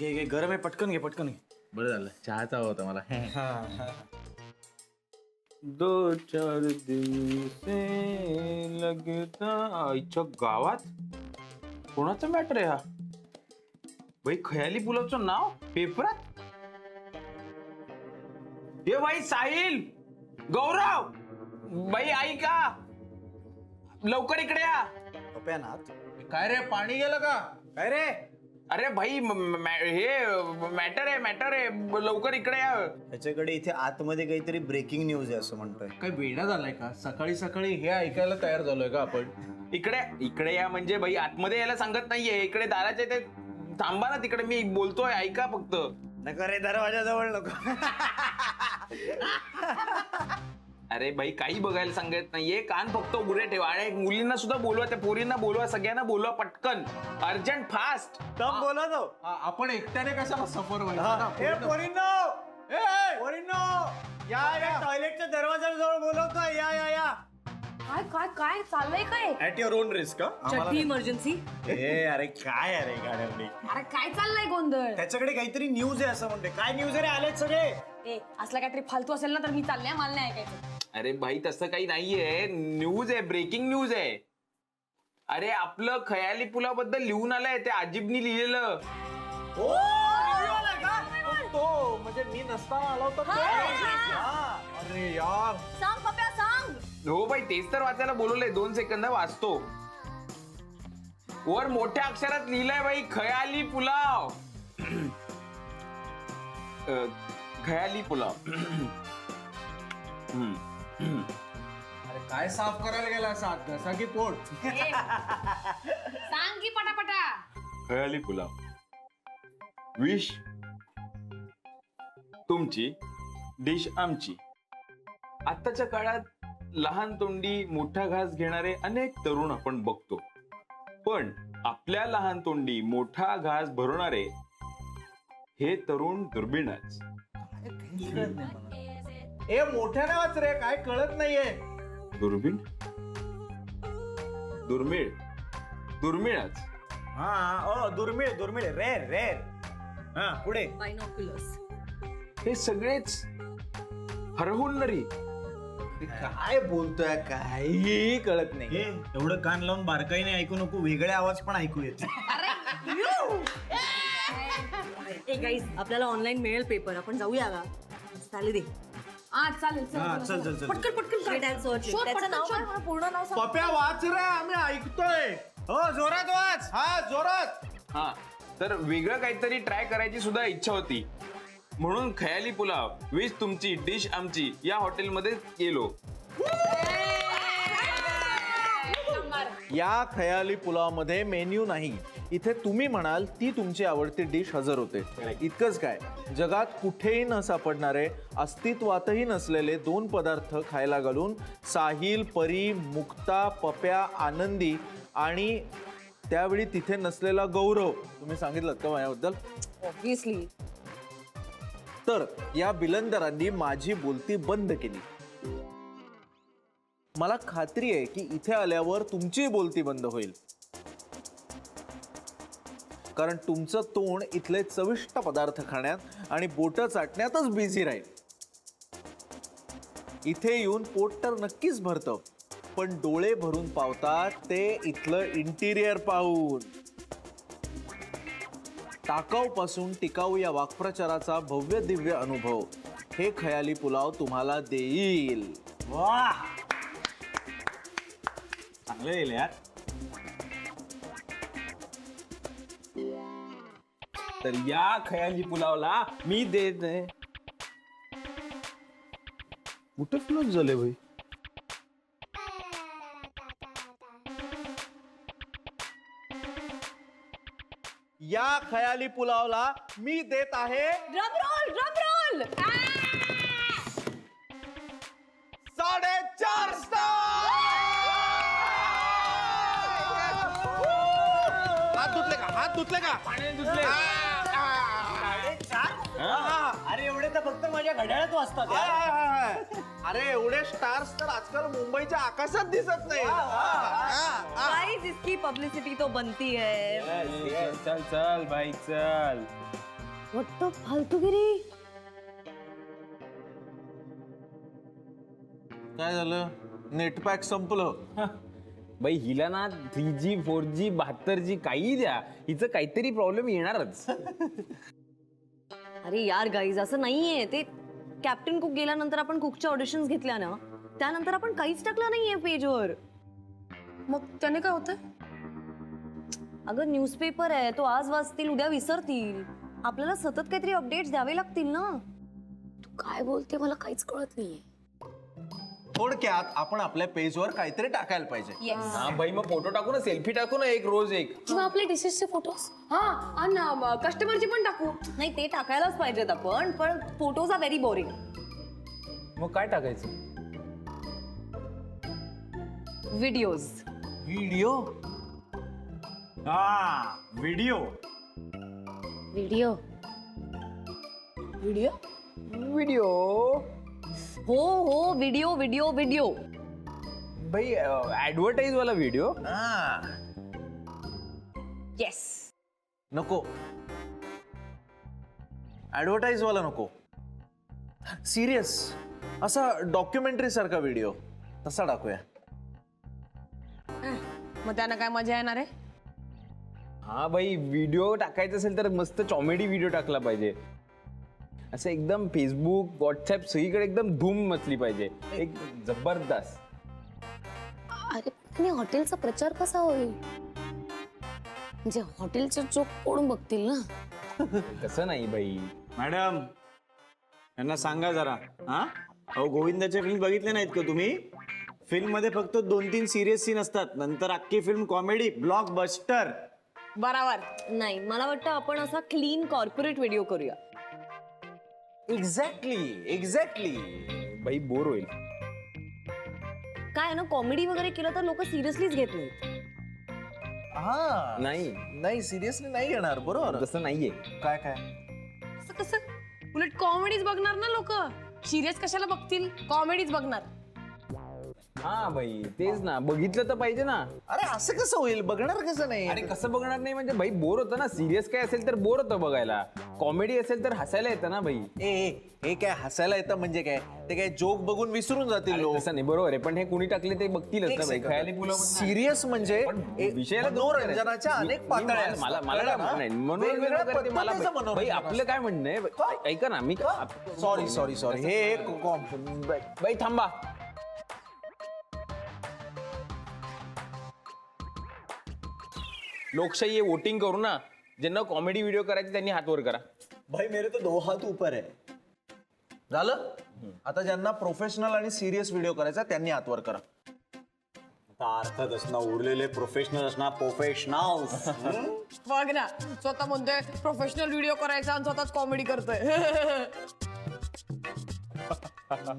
घे घे गरम आहे पटकन घे पटकन घे. बरं झालं. चहाचा हवा होता मला. दो चार दिन से लगता आईच्या गावात? कोणाचं मॅटर आहे हा? बाई खयाली पुलावचं नाव? पेपरात? हे बाई साहिल! गौरव! बाई ऐका! लवकर इकडे या. काय रे पाणी गेलं का? काय रे? अरे भाई म- म- हे मॅटर आहे मॅटर आहे. लवकर इकडे या. त्याच्याकडे इथे आतमध्ये काहीतरी ब्रेकिंग न्यूज आहे असं म्हणतोय. काय वेडा झालाय का? सकाळी सकाळी हे ऐकायला तयार झालोय का आपण? इकडे इकडे या म्हणजे भाई आतमध्ये यायला सांगत नाहीये. इकडे दाराच्या ते थांबा ना तिकडे मी बोलतोय ऐका फक्त. नका रे दरवाजा जवळ नको. अरे भाई काही बघायला सांगत नाहीये. कान फक्त उघडे ठेवा. आणि मुलींना सुद्धा बोलवा त्या पोरींना बोलवा सगळ्यांना बोलवा पटकन. अर्जंट फास्ट तम बोला तो. आ- आपण एकट्याने कशाला सफर व्हायचं? ना? ए पोरींनो! ए, ए! पोरींनो! या या टॉयलेटच्या दरवाजाजवळ बोलवतोय. या या या. काय काय काय चाललंय काय? At your own risk emergency ए अरे काय अरे गाड्यावडी अरे काय चाललंय गोंधळ? त्याच्याकडे काहीतरी न्यूज आहे असं म्हणते. काय न्यूज आहे रे आलेत सगळे? ए असला काहीतरी फालतू असेल ना तर मी चालले मला नाही ऐकायचं. अरे भाई तसं काही नाहीये. न्यूज आहे ब्रेकिंग न्यूज आहे. अरे आपलं खयाली पुलाबद्दल लिहून आलंय ते अजिबनी लिहिलेलं. तो म्हणजे मी नसताना आला होता तो? अरे यार. सांग पप्या सांग. हो भाई तेच तर वाचायला बोलवलंय. दोन सेकंद वाचतो. वर मोठ्या अक्षरात लिहिलंय भाई खयाली पुलाव. अ, खयाली पुलाव. हम्म. अरे काय साफ करायला गेला असा घसा की पोट? ए, सांग की पटापटा. खयाली पुलाव. विश तुमची डिश आमची. आताच्या काळात लहान तोंडी मोठा घास घेणारे अनेक तरुण आपण बघतो. पण आपल्या लहान तोंडी मोठा घास भरवणारे हे तरुण दुर्बिणच ए मोठ्याने वाच रे काय कळत नाहीये दुर्बीण दुर्मिळ दुर्मिळच हा ओ दुर्मिळ दुर्मिळ रेर रेर हा पुढे बायनोक्युलर्स हे सगळेच हरहुन्नरी काय बोलतोय काही कळत नाही हे एवढं कान लावून बारकाईने ऐकू नको वेगळे आवाज पण ऐकू येते ए गाईज आपल्याला ऑनलाईन मिळेल पेपर आपण जाऊया का चालेल दे हा चालेल हा, चल, चल, चल, चल. पटकन पटकन Straight and search. शोध, त्याचं पटकन नाव शोध. काय? मला पूर्ण नाव सांग. पप्या वाच रे आम्ही ऐकतोय. हो जोरात वाच. हा जोरात. हा तर वेगळं काहीतरी ट्राय करायची सुद्धा इच्छा होती. म्हणून खयाली पुलाव विश तुमची डिश आमची या हॉटेलमध्ये गेलो. या खयाली पुलावमध्ये मेन्यू नाही. इथे तुम्ही म्हणाल ती तुमची आवडती डिश हजर होते. इतकंच काय? जगात कुठेही न सापडणारे अस्तित्वातही नसलेले दोन पदार्थ खायला घालून साहिल परी मुक्ता पप्या आनंदी आणि त्यावेळी तिथे नसलेला गौरव. तुम्ही सांगितलं का माझ्याबद्दल? ऑब्विसली तर या बिलंदरांनी माझी बोलती बंद केली. मला खात्री आहे की इथे आल्यावर तुमची बोलती बंद होईल. कारण तुमचं तोंड इथले चविष्ट पदार्थ खाण्यात आणि बोट चाटण्यातच बिझी राहील. इथे येऊन पोट तर नक्कीच भरतं पण डोळे भरून पावतात ते इथलं इंटिरियर पाहून. टाकाऊपासून टिकाऊ या वाक्प्रचाराचा भव्य दिव्य अनुभव. हे खयाली पुलाव तुम्हाला देईल. वा चांगलं येईल यार तर या खयाली पुलावला मी देत आहे कुठं फ्लोप झाले भाई? या खयाली पुलावला मी देत आहे ड्रम रोल ड्रम रोल साडेचार स्टार हात धुतले का हात धुतले का। अरे माझ्या घड्याळात वाजतात हाय, यार. हाय, हाय, हाय. अरे एवढे स्टार्स तर आजकाल मुंबईच्या आकाशात दिसत नाही इसकी पब्लिसिटी तो बनती है. चल चल भाई चल. वट्ट फालतूगिरी? काय झालं? नेटपॅक संपलं. बाई हिला ना थ्री जी फोर जी बहात्तर जी काही द्या. हिचं काहीतरी प्रॉब्लेम येणारच. अरे यार गाईज असं नाहीये. ते कॅप्टन कुक गेल्यानंतर आपण कुकच्या ऑडिशन्स घेतल्या ना त्यानंतर आपण काहीच टाकलं नाहीये पेजवर मग त्याने काय होतं अगं न्यूजपेपर आहे तो आज वाचतील उद्या विसरतील. आपल्याला सतत काहीतरी अपडेट्स द्यावे लागतील ना. तू काय बोलते? मला काहीच कळत नाहीये. थोडक्यात आपण आपल्या पेजवर काहीतरी टाकायला पाहिजे. हा बाई मग फोटो टाकू ना सेल्फी टाकू ना एक रोज एक. किंवा आपले डिशेसचे फोटोज हा आणि कस्टमरचे पण टाकू. नाही ते टाकायलाच पाहिजेत आपण पण फोटोज आर व्हेरी बोरिंग मग काय टाकायचं? व्हिडिओज व्हिडिओ हा व्हिडिओ व्हिडिओ व्हिडिओ व्हिडिओ हो हो व्हिडिओ व्हिडिओ व्हिडिओ बाई ऍडव्हर्टाईज वाला व्हिडिओ येस नको. ऍडव्हर्टाईज वाला नको. सिरियस असा डॉक्युमेंटरी सारखा व्हिडिओ तसा टाकूया मग त्यानं काय मजा येणार आहे? हा बाई व्हिडिओ टाकायचा असेल तर मस्त कॉमेडी व्हिडिओ टाकला पाहिजे. असं एकदम फेसबुक व्हॉट्सअप सगळीकडे एकदम धूम मचली पाहिजे. एक जबरदस्त. अरे पण या हॉटेलचा प्रचार कसा होईल? म्हणजे हॉटेलचे चोक कोण बघतील ना? तसं नाही बाई. मॅडम यांना सांगा जरा हा? अहो गोविंदाच्या फिल्म बघितले नाहीत का तुम्ही? फिल्ममध्ये फक्त दोन तीन सिरियस सीन असतात. नंतर अख्खी फिल्म कॉमेडी ब्लॉक बस्टर बराबर. नाही मला वाटतं आपण असा क्लीन कॉर्पोरेट व्हिडिओ करूया. एक्झॅक्टली एक्झॅक्टली बाई बोर होईल. काय आहे ना कॉमेडी वगैरे केलं तर लोक सिरियसलीच घेत नाही हा. नाही. नाही सिरियसली नाही येणार बरोबर? तसं नाहीये. काय काय? असं कसं उलट कॉमेडीज बघणार ना लोक. सिरियस कशाला बघतील? कॉमेडीज बघणार. हा बाई तेच ना. बघितलं तर पाहिजे ना. अरे असं कसं होईल? बघणार कसं नाही? अरे कसं बघणार नाही म्हणजे भाई बोर होतं ना. सिरियस काय असेल तर बोर होतं बघायला. कॉमेडी असेल तर हसायला येतं ना भाई ए ए, हे काय हसायला येतं म्हणजे काय? ते काय जोक बघून विसरून जातील लोक. तसं नाही बरोबर आहे. पण हे कुणी टाकले ते बघतीलच ना भाई खयाली पुलाव सिरियस म्हणजे ए- विषयाला दोन मनोरंजनाच्या मी- अनेक मी- पातळ्या मला असतात. मला मला कळलं काय ना? नाही. मनोरंजन वेगवेगळ्या वगैरे ते मला पद्धतीचं भाई मनोरंजन आपलं काय म्हणणं आहे? ऐका ना मी सॉरी सॉरी सॉरी हे एक कॉम- बाई थांबा. लोकशाही आहे वोटिंग करू ना ज्यांना कॉमेडी व्हिडिओ करायचे त्यांनी हात वर करा. भाई मेरे तो दो हात ऊपर है. झालं? आता ज्यांना प्रोफेशनल आणि सिरियस व्हिडिओ करायचा त्यांनी हातवर करा. आता अर्थात असणार उरलेले प्रोफेशनल असणार प्रोफेशनल बघ ना स्वतः म्हणतोय प्रोफेशनल व्हिडिओ करायचा आणि स्वतःच कॉमेडी करतोय.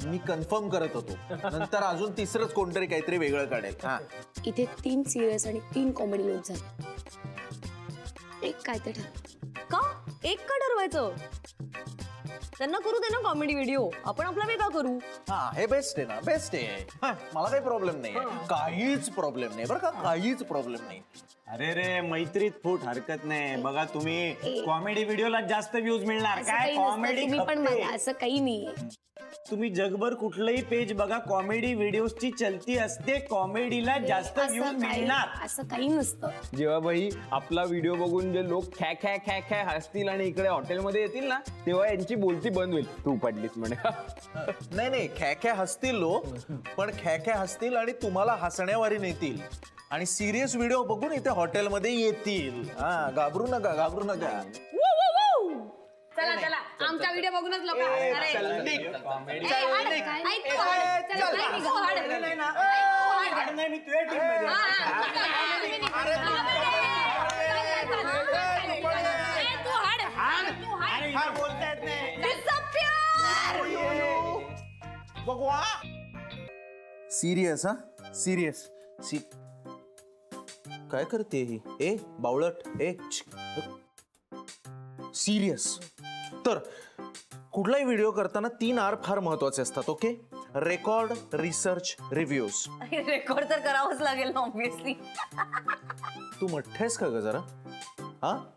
मी कन्फर्म करत होतो. नंतर अजून तिसरंच कोणतरी काहीतरी वेगळं काढेल. हा. इथे तीन सिरियस आणि तीन कॉमेडी लोक झाले. एक काय ते ठर का? एक का ठरवायचं? त्यांना करू दे ना कॉमेडी व्हिडिओ आपण आपला वेगळा करू. हा हे बेस्ट आहे ना बेस्ट आहे. हा, मला काही प्रॉब्लेम नाही काहीच प्रॉब्लेम नाही बरं का? काहीच प्रॉब्लेम नाही. अरे रे मैत्रीत फूट हरकत नाही. बघा तुम्ही कॉमेडी व्हिडिओला जास्त व्ह्यूज मिळणार. असं काय काही नसतं कॉमेडी तुम्ही पण असं काही नाही तुम्ही जगभर कुठलंही पेज बघा कॉमेडी व्हिडिओची चलती असते. कॉमेडीला जास्त असं काही मिळणार. असं काही नसतं. जेव्हा भाई आपला व्हिडिओ बघून जे लोक खॅ खॅ खॅ खॅ हसतील आणि इकडे हॉटेलमध्ये येतील ना तेव्हा यांची बोलती बंद होईल. तू पडलीस म्हणे. नाही नाही ख्या हसतील लोक पण ख्या हसतील आणि तुम्हाला हसण्यावारी नेतील. आणि सिरियस व्हिडिओ बघून इथे हॉटेलमध्ये येतील. हा घाबरू नका घाबरू नका. चला चला. आमचा व्हिडिओ बघूनच लोक नाही मी तुझ्या टीममध्ये अरे इथे बोलता येत नाही. बघवा सिरियस हा. सिरियस सी काय करते ही? ए बावळट. ए सिरियस तर कुठलाही व्हिडिओ करताना तीन आर फार महत्त्वाचे असतात okay record research reviews record तर करावंच लागेल ना ऑब्विसली तू मठ्ठेस का ग जरा? हा?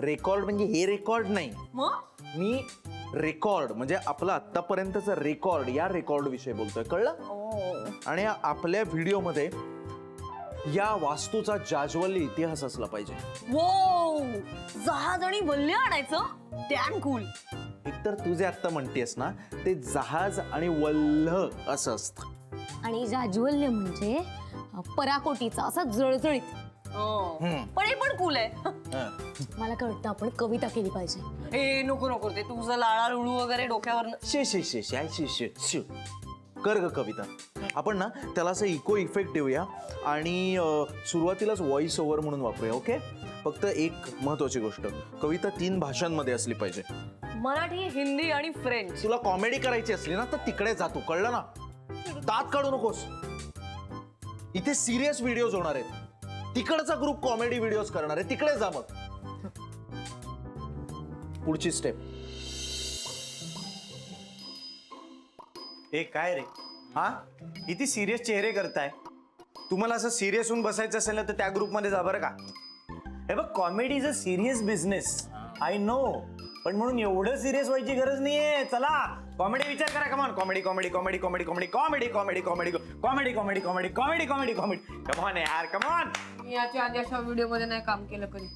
रेकॉर्ड म्हणजे हे रेकॉर्ड नाही. मग? मी रेकॉर्ड म्हणजे आपला आतापर्यंतचा रेकॉर्ड या रेकॉर्ड विषयी बोलतोय कळलं? आणि या आपल्या व्हिडिओमध्ये या वास्तूचा जाज्वल्य इतिहास असला पाहिजे. वो जहाज आणि वल्ले आणायचं? डॅम कूल एकतर तू जे आत्ता म्हणतेस ना ते जहाज आणि वल्ह असं असतं. आणि जाज्वल्य म्हणजे पराकोटीचा असा जळजळीत. पण हे पण कूल आहे. मला कळतं आपण कविता केली पाहिजे. ए नको नको ते तुझं लाळा लुळू वगैरे डोक्यावर शे शे शे शे आय शे शे शे. कर ग कविता. आपण ना त्याला असं इको इफेक्ट देऊया आणि सुरुवातीलाच व्हॉइस ओव्हर म्हणून वापरूया ओके फक्त एक महत्वाची गोष्ट. कविता तीन भाषांमध्ये असली पाहिजे. मराठी हिंदी आणि फ्रेंच तुला कॉमेडी करायची असली ना तर तिकडे जातो कळलं ना? दात काढू नकोस. इथे सिरियस व्हिडिओज होणार आहेत. तिकडचा ग्रुप कॉमेडी व्हिडिओज करणार आहे. तिकडे जा मग. पुढची स्टेप ए काय रे हा किती सिरियस चेहरे करताय तुम्हाला असं सिरियस होऊन बसायचं असेल ना तर त्या ग्रुपमध्ये जा बरं का हे बघ comedy is a serious business I know पण म्हणून एवढं सिरियस व्हायची गरज नाहीये चला कॉमेडी विचार करा come on comedy comedy comedy comedy comedy comedy comedy comedy comedy comedy comedy comedy comedy comedy come on यार कमॉन मी याच्या आधी अशा व्हिडिओमध्ये नाही काम केलं कधी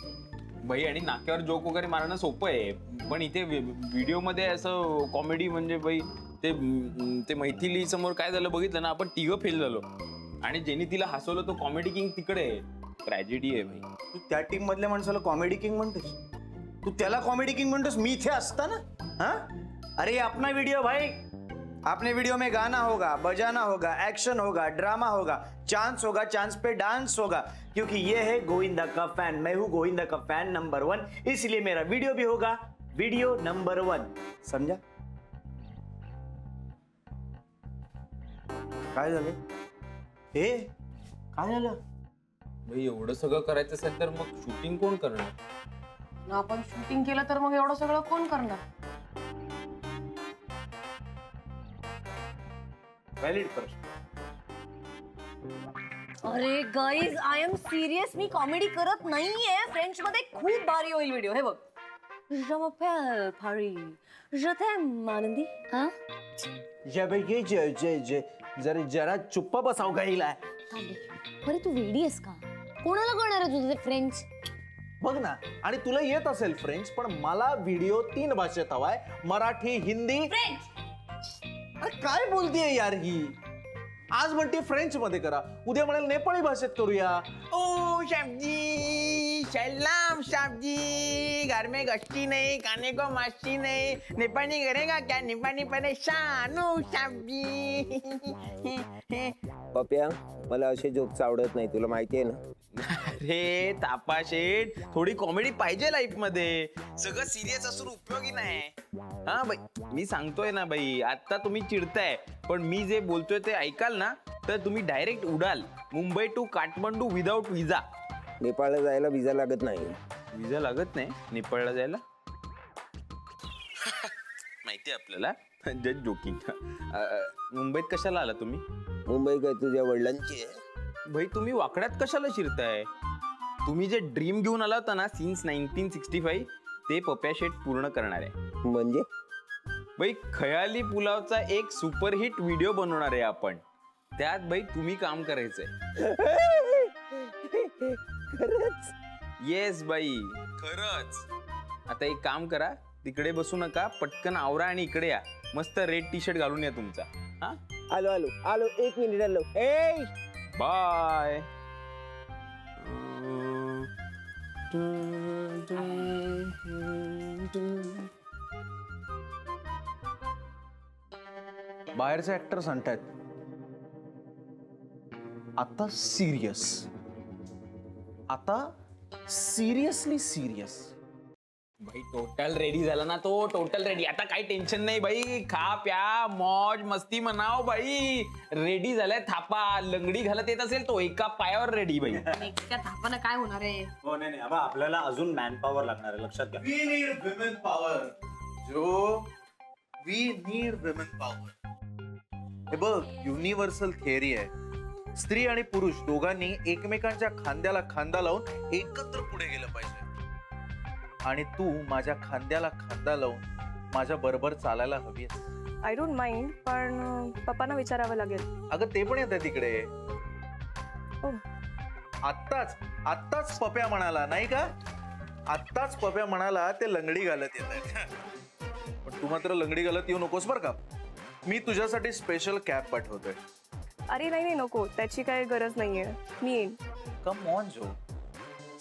भाई आणि नाक्यावर जोक वगैरे मारणं सोपं आहे पण इथे व्हिडिओमध्ये असं कॉमेडी म्हणजे भाई ते ते मैथिली समोर काय झालं बघितलं ना आपण तिघं फेल झालो. आणि ज्यांनी तिला हसवलं तो कॉमेडी किंग तिकडे ट्रॅजेडी आहे भाई. तू त्या टीम मधल्या माणसाला कॉमेडी किंग म्हणतोस? तू त्याला कॉमेडी किंग म्हणतोस? मी इथे असताना हा? अरे ये अपना भाई. आपने वीडियो में गाना होगा बजाना होगा एक्शन होगा ड्रामा होगा चांस होगा चांस पे डांस होगा। क्योंकि ये है गोविंदा का फैन मैं हूँ गोविंदा का फैन नंबर वन इसलिए मेरा वीडियो भी होगा. वीडियो नंबर वन समझा? काय झालं? ए काय झालं? भाई एवढं सगळं करायचं असेल तर मग शूटिंग कोण करणार? ना आपण शूटिंग केलं तर मग एवढं सगळं कोण करणार? व्हॅलिड प्रश्न. अरे गाईज आय एम सिरियस मी कॉमेडी करत नाहीये. फ्रेंच मध्ये खूप भारी होईल व्हिडिओ हे बघ. Je m'appelle Paris. Je t'aime, आनंदी हा जे जे जे जे जरा जरा चुप्प बसाव गाईला अरे तू वेडी आहेस का? कोणाला कळणार आहे तुझं ते फ्रेंच बघ ना आणि तुला येत असेल फ्रेंच पण मला व्हिडिओ तीन भाषेत हवाय. मराठी हिंदी. अरे काय बोलतेय यार ही? आज म्हणते फ्रेंच मध्ये करा. उद्या म्हणाल नेपाळी भाषेत करूया. ओ शाबजी सलाम शाबजी घर में गश्ती नहीं खाने को मस्ती नहीं। निपानी करेगा क्या? निपानी परेशान ओ शाबजी पप्या मला असे जोक्स आवडत नाही तुला माहिती आहे ना? अरे तापा शेठ थोडी कॉमेडी पाहिजे लाईफमध्ये. सगळं सिरियस असून उपयोगी नाही. हा बाई मी सांगतोय ना बाई आता तुम्ही चिडताय पण मी जे बोलतोय ते ऐकाल ना तर तुम्ही direct उडाल. Mumbai to Kathmandu without visa नेपाळला जायला विजा लागत नाही. विजा लागत नाही? नेपाळला जायला? माहिती आहे आपल्याला. जस्ट जोकिंग मुंबईत कशाला आला तुम्ही? मुंबई काय तुझ्या वडिलांची आहे? भाई तुम्ही वाकड्यात कशाला शिरताय? तुम्ही जे ड्रीम घेऊन आला होता ना सिन्स नाईन्टीन सिक्स्टी फाईव्ह ते पप्या शेट पूर्ण करणार. आहे म्हणजे? भाई खयाली पुलावचा एक सुपरहिट व्हिडिओ बनवणार आहे आपण. त्यात भाई तुम्ही काम करायचंय. खरंच? येस बाई. खरच. आता एक काम करा तिकडे बसू नका पटकन आवरा आणि इकडे या. मस्त रेड टी शर्ट घालून या तुमचा. हा? आलो आलो. आलो एक मिनिट आलो. ए बाय बाहेरचे ऍक्टर सांगतायत आता सिरियस आता सिरियसली सिरियस भाई टोटल रेडी झाला ना तो टोटल रेडी आता काही टेन्शन नाही भाई. खा प्या मौज मस्ती मनाव भाई. रेडी झालाय थापा. लंगडी घालत येत असेल तो एका पायावर रेडी भाई. त्या थापानं काय होणार आहे? हो नाही नाही. अबा, आपल्याला अजून मॅन पॉवर लागणार आहे. लक्षात घ्या. वी नीड विमेन पॉवर जो वी नीड विमेन पॉवर हे बघ युनिव्हर्सल थिअरी आहे. स्त्री आणि पुरुष दोघांनी एकमेकांच्या खांद्याला खांदा लावून एकत्र पुढे गेलं पाहिजे. आणि तू माझ्या खांद्याला खांदा लावून माझ्या बरोबर चालायला हवी आय डोंट माइंड पण पप्पांना विचारावं लागेल. अगं ते पण येते तिकडे. हो. आत्ताच आत्ताच पप्या म्हणाला नाही का? आत्ताच पप्या म्हणाला ते लंगडी घालत येत पण तू मात्र लंगडी घालत येऊ नकोस बर का. मी तुझ्यासाठी स्पेशल कॅब पाठवतोय. अरे नाही नाही नको. त्याची काही गरज नाहीये. मी येईन. कम ऑन जो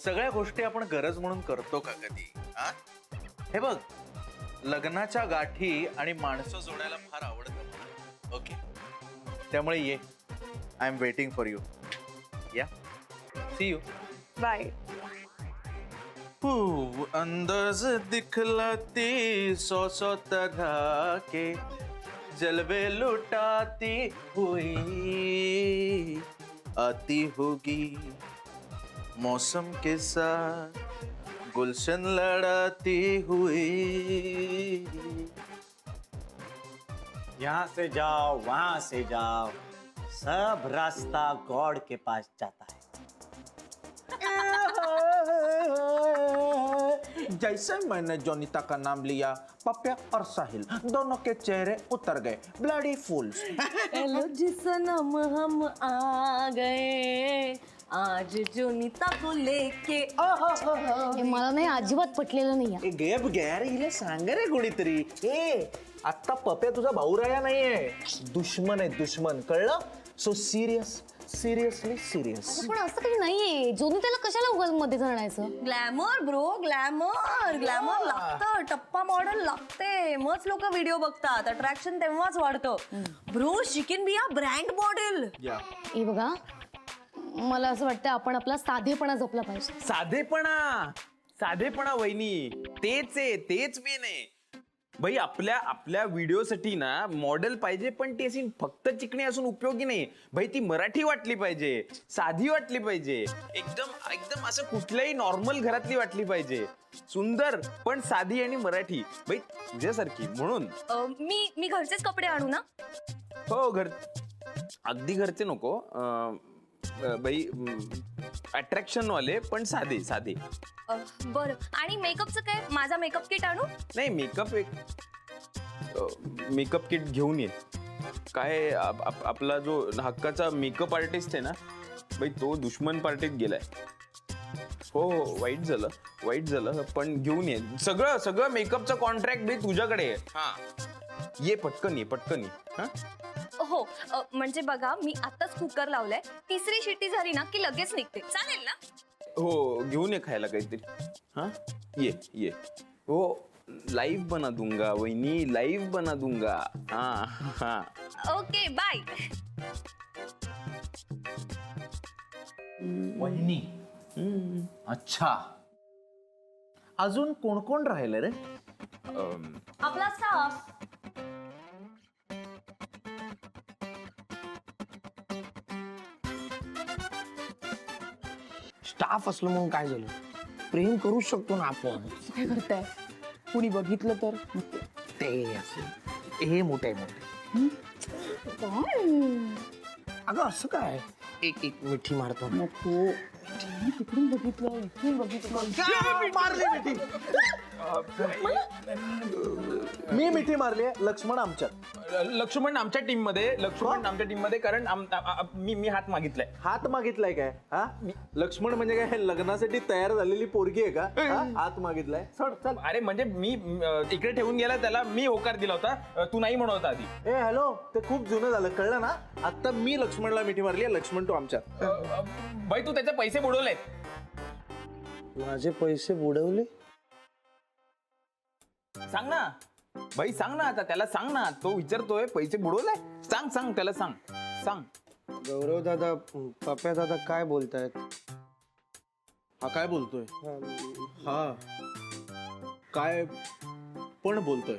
सगळ्या गोष्टी आपण गरज म्हणून करतो का कधी? हा? हे बघ. लग्नाच्या गाठी आणि माणसं जोडायला फार आवडतं ओके त्यामुळे ये. I am waiting for you yeah see you bye अंदाज दिखलाती सौ सौ तरह के. जलवे लुटाती हुई आती होगी। मौसम के साथ गुलशन लड़ाती हुई। यहाँ से जाओ, वहाँ से जाओ। सब रास्ता गॉड के पास जाता है। जैसे मैंने जोनिता का नाम लिया पप्या और साहिल दोनों के चेहरे उतर गए। ब्लडी फूल्स हेलो जी सनम हम आ गए। आज जो नीता को लेके हे मला नाही अजिबात पटलेलं नाही गेप गॅर हिला सांग रे कोणीतरी ए आता पप्या तुझा भाऊ राया नाहीये. दुश्मन आहे दुश्मन. कळलं? सो सिरियस सिरियसली सिरियस पण असं काही नाहीये. जोनी त्याला कशाला उगाच मध्ये जाण्याचं? Glamour bro glamour. ग्लॅमर लागतं. टप्पा मॉडेल लागते. मच लोक व्हिडिओ बघतात. अट्रॅक्शन तेव्हाच वाढतं. ब्रो शिकेन बी ब्रँड मॉडेल हे बघा. मला असं वाटतं आपण आपला साधेपणा जपला पाहिजे. साधेपणा. साधेपणा वहिनी. तेच आहे तेच मेन आहे. भाई आपल्या आपल्या व्हिडिओसाठी ना मॉडेल पाहिजे पण ती अशी फक्त चिकणी असून उपयोगी नाही. भाई ती मराठी वाटली पाहिजे साधी वाटली पाहिजे. एकदम एकदम असं कुठल्याही नॉर्मल घरातली वाटली पाहिजे. सुंदर पण साधी आणि मराठी. भाई तुझ्यासारखी म्हणून. मी मी घरचेच कपडे आणू ना? हो घर अगदी घरचे नको. अं, अं, बाई अट्रॅक्शन वाले पण साधे साधे. बरं. आणि मेकअपचं काय? माझा मेकअप किट आणू? नाही मेकअप एक मेकअप किट घेऊन ये. काय आप- आप- आपला जो हक्काचा मेकअप आर्टिस्ट आहे ना बाई तो दुश्मन पार्टीत गेलाय. हो हो वाईट झालं वाईट झालं पण घेऊन ये. सगळं सगळं मेकअपचं कॉन्ट्रॅक्ट बी तुझ्याकडे आहे. हा. ये पटकन ये पटकन ये. हा? हो अ, म्हणजे बघा मी आताच कुकर लावलाय. तिसरी शिट्टी झाली ना की लगेच निघते. चालेल ना? हो घेऊन ये खायला काहीतरी. हा? ये ये. हो लाईव्ह बना दूंगा वहिनी. लाईव्ह बना दूंगा. हा हा. Okay bye. वहिनी. अच्छा. अजून कोण कोण राहिलं रे? अम, आपला स्टाफ स्टाफ असलं म्हणून काय झालं? प्रेम करू शकतो ना आपण. काय करताय? कुणी बघितलं तर? ते असं हे मोठे मोठे. अगं असं काय? एक एक मिठी मारतो. नको मी मिठी मारली लक्ष्मण आमच्यात. लक्ष्मण आमच्या टीममध्ये लक्ष्मण आमच्या टीममध्ये कारण आम- आ- आ- मी मी हात मागितलाय. हात मागितलाय काय? हा? लक्ष्मण म्हणजे काय? लग्नासाठी तयार झालेली पोरगी आहे का? हा? हात मागितलाय. चल चल. अरे म्हणजे मी अ, इकडे ठेवून गेला त्याला मी होकार दिला होता. अ, तू नाही म्हणत होता आधी. ए हॅलो ते खूप जुनं झालं कळलं ना? आता मी लक्ष्मणला मिठी मारली लक्ष्मण तू अ, अ, बाई तू त्याचे पैसे बुडवले माझे पैसे बुडवले? सांग ना. बाई सांग ना आता त्याला सांग ना. तो विचारतोय पैसे बुडवले सांग सांग त्याला सांग. सांग. गौरव दादा पप्या दादा काय बोलतायत? हा काय बोलतोय? हा. काय पण बोलतोय.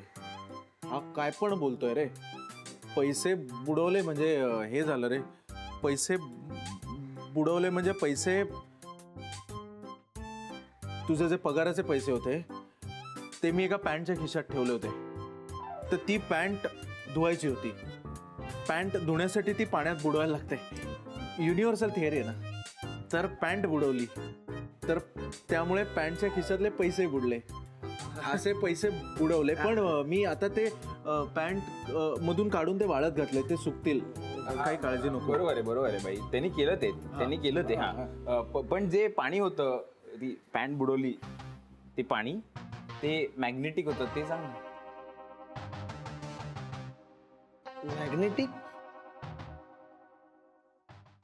हा काय पण बोलतोय रे. पैसे बुडवले म्हणजे अं, हे झालं रे. पैसे बुडवले म्हणजे पैसे तुझे जे पगाराचे पैसे होते ते मी एका पॅन्टच्या खिशात ठेवले होते. तर ती पॅन्ट धुवायची होती. पॅन्ट धुण्यासाठी ती पाण्यात बुडवायला लागते. युनिव्हर्सल थिअरी आहे ना. तर पॅन्ट बुडवली. तर त्यामुळे पॅन्टच्या खिशातले पैसे बुडले. असे पैसे बुडवले. पण मी आता ते पॅन्ट मधून काढून ते वाळत घातले. ते सुकतील. काही काळजी नको. बरोबर आहे बरोबर आहे बाई. त्यांनी केलं ते. त्यांनी केलं ते हा. पण जे पाणी होतं ती पॅन्ट बुडवली ते पाणी ते मॅग्नेटिक होतं ते सांग मॅग्नेटिक